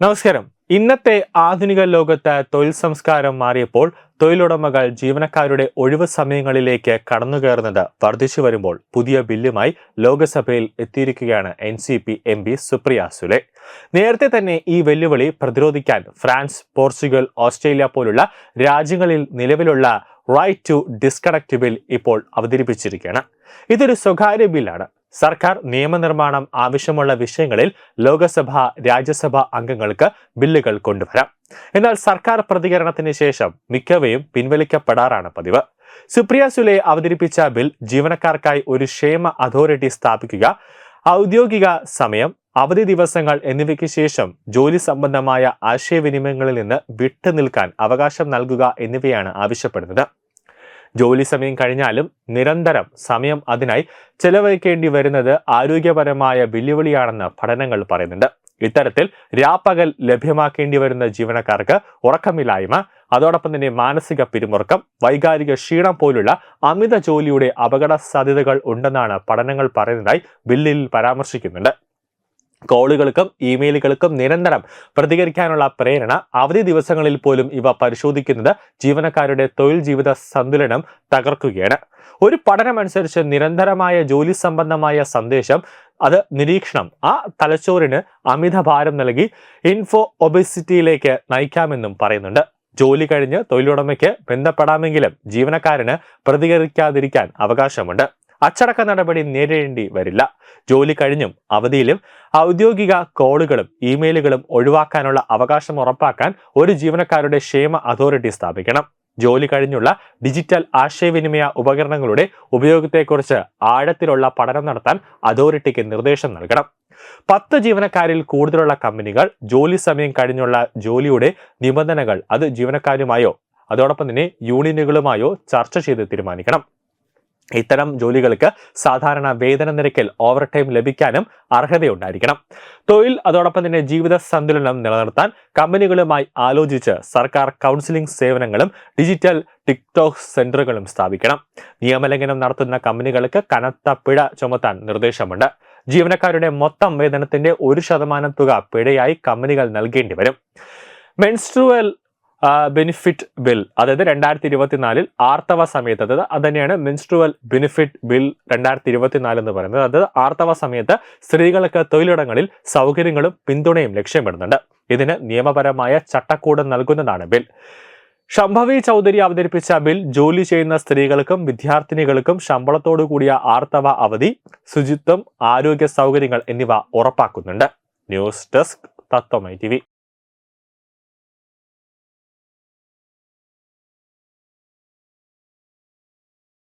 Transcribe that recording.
നമസ്കാരം. ഇന്നത്തെ ആധുനിക ലോകത്ത് തൊഴിൽ സംസ്കാരം മാറിയപ്പോൾ തൊഴിലുടമകൾ ജീവനക്കാരുടെ ഒഴിവ് സമയങ്ങളിലേക്ക് കടന്നുകയറുന്നത് വർദ്ധിച്ചു വരുമ്പോൾ പുതിയ ബില്ലുമായി ലോക്സഭയിൽ എത്തിയിരിക്കുകയാണ് N C P M P Supriya Sule. നേരത്തെ തന്നെ ഈ വെല്ലുവിളി പ്രതിരോധിക്കാൻ ഫ്രാൻസ് പോർച്ചുഗൽ ഓസ്ട്രേലിയ പോലുള്ള രാജ്യങ്ങളിൽ നിലവിലുള്ള റൈറ്റ് ടു ഡിസ്കണക്ട് ബിൽ ഇപ്പോൾ അവതരിപ്പിച്ചിരിക്കുകയാണ്. ഇതൊരു സ്വകാര്യ ബില്ലാണ്. സർക്കാർ നിയമനിർമ്മാണം ആവശ്യമുള്ള വിഷയങ്ങളിൽ ലോകസഭ രാജ്യസഭ അംഗങ്ങൾക്ക് ബില്ലുകൾ കൊണ്ടുവരാം. എന്നാൽ സർക്കാർ പ്രതികരണത്തിന് ശേഷം മിക്കവയും പിൻവലിക്കപ്പെടാറാണ് പതിവ്. സുപ്രിയ സുലെ അവതരിപ്പിച്ച ബിൽ ജീവനക്കാർക്കായി ഒരു ക്ഷേമ അതോറിറ്റി സ്ഥാപിക്കുക ഔദ്യോഗിക സമയം അവധി ദിവസങ്ങൾ എന്നിവയ്ക്ക് ശേഷം ജോലി സംബന്ധമായ ആശയവിനിമയങ്ങളിൽ നിന്ന് വിട്ടുനിൽക്കാൻ അവകാശം നൽകുക എന്നിവയാണ് ആവശ്യപ്പെടുന്നത്. ജോലി സമയം കഴിഞ്ഞാലും നിരന്തരം സമയം അതിനായി ചെലവഴിക്കേണ്ടി വരുന്നത് ആരോഗ്യപരമായ വെല്ലുവിളിയാണെന്ന് പഠനങ്ങൾ പറയുന്നുണ്ട്. ഇത്തരത്തിൽ രാപ്പകൽ ലഭ്യമാക്കേണ്ടി വരുന്ന ജീവനക്കാർക്ക് ഉറക്കമില്ലായ്മ അതോടൊപ്പം തന്നെ മാനസിക പിരിമുറുക്കം വൈകാരിക ക്ഷീണം പോലുള്ള അമിത ജോലിയുടെ അപകട സാധ്യതകൾ ഉണ്ടെന്നാണ് പഠനങ്ങൾ പറയുന്നതായി ബില്ലിൽ പരാമർശിക്കുന്നുണ്ട്. കോളുകൾക്കും ഇമെയിലുകൾക്കും നിരന്തരം പ്രതികരിക്കാനുള്ള പ്രേരണ അവധി ദിവസങ്ങളിൽ പോലും ഇവ പരിശോധിക്കുന്നത് ജീവനക്കാരുടെ തൊഴിൽ ജീവിത സന്തുലനം തകർക്കുകയാണ്. ഒരു പഠനമനുസരിച്ച് നിരന്തരമായ ജോലി സംബന്ധമായ സന്ദേശം അത് നിരീക്ഷണം ആ തലച്ചോറിന് അമിത ഭാരം നൽകി ഇൻഫോ ഒബിസിറ്റിയിലേക്ക് നയിക്കാമെന്നും പറയുന്നുണ്ട്. ജോലി കഴിഞ്ഞ് തൊഴിലുടമയ്ക്ക് ബന്ധപ്പെടാമെങ്കിലും ജീവനക്കാരന് പ്രതികരിക്കാതിരിക്കാൻ അവകാശമുണ്ട്. അച്ചടക്ക നടപടി നേരിടേണ്ടി വരില്ല. ജോലി കഴിഞ്ഞും അവധിയിലും ഔദ്യോഗിക കോളുകളും ഇമെയിലുകളും ഒഴിവാക്കാനുള്ള അവകാശം ഉറപ്പാക്കാൻ ഒരു ജീവനക്കാരുടെ ക്ഷേമ അതോറിറ്റി സ്ഥാപിക്കണം. ജോലി കഴിഞ്ഞുള്ള ഡിജിറ്റൽ ആശയവിനിമയ ഉപകരണങ്ങളുടെ ഉപയോഗത്തെക്കുറിച്ച് ആഴത്തിലുള്ള പഠനം നടത്താൻ അതോറിറ്റിക്ക് നിർദ്ദേശം നൽകണം. പത്ത് ജീവനക്കാരിൽ കൂടുതലുള്ള കമ്പനികൾ ജോലി സമയം കഴിഞ്ഞുള്ള ജോലിയുടെ നിബന്ധനകൾ അത് ജീവനക്കാരുമായോ അതോടൊപ്പം തന്നെ യൂണിയനുകളുമായോ ചർച്ച ചെയ്ത് തീരുമാനിക്കണം. ഇത്തരം ജോലികൾക്ക് സാധാരണ വേതന നിരക്കിൽ ഓവർ ടൈം ലഭിക്കാനും അർഹതയുണ്ടായിരിക്കണം. തൊഴിൽ അതോടൊപ്പം തന്നെ ജീവിത സന്തുലനം നിലനിർത്താൻ കമ്പനികളുമായി ആലോചിച്ച് സർക്കാർ കൗൺസിലിംഗ് സേവനങ്ങളും ഡിജിറ്റൽ ടിക്ടോക്ക് സെന്ററുകളും സ്ഥാപിക്കണം. നിയമലംഘനം നടത്തുന്ന കമ്പനികൾക്ക് കനത്ത പിഴ ചുമത്താൻ നിർദ്ദേശമുണ്ട്. ജീവനക്കാരുടെ മൊത്തം വേതനത്തിന്റെ ഒരു ശതമാനം തുക പിഴയായി കമ്പനികൾ നൽകേണ്ടി വരും മെൻസ്ട്രുവൽ ബെനിഫിറ്റ് ബിൽ അതായത് രണ്ടായിരത്തി ഇരുപത്തിനാലിൽ ആർത്തവ സമയത്ത് അതായത് അത് തന്നെയാണ് മെൻസ്ട്രുവൽ ബെനിഫിറ്റ് ബിൽ രണ്ടായിരത്തി ഇരുപത്തിനാല് എന്ന് പറയുന്നത്. അതായത് ആർത്തവ സമയത്ത് സ്ത്രീകൾക്ക് തൊഴിലിടങ്ങളിൽ സൗകര്യങ്ങളും പിന്തുണയും ലക്ഷ്യമിടുന്നുണ്ട്. ഇതിന് നിയമപരമായ ചട്ടക്കൂട് നൽകുന്നതാണ് ബിൽ ശംഭവി ചൗധരി അവതരിപ്പിച്ച ബിൽ ജോലി ചെയ്യുന്ന സ്ത്രീകൾക്കും വിദ്യാർത്ഥിനികൾക്കും ശമ്പളത്തോടു കൂടിയ ആർത്തവ അവധി ശുചിത്വം ആരോഗ്യ സൗകര്യങ്ങൾ എന്നിവ ഉറപ്പാക്കുന്നുണ്ട്. News desk Tattvamayi T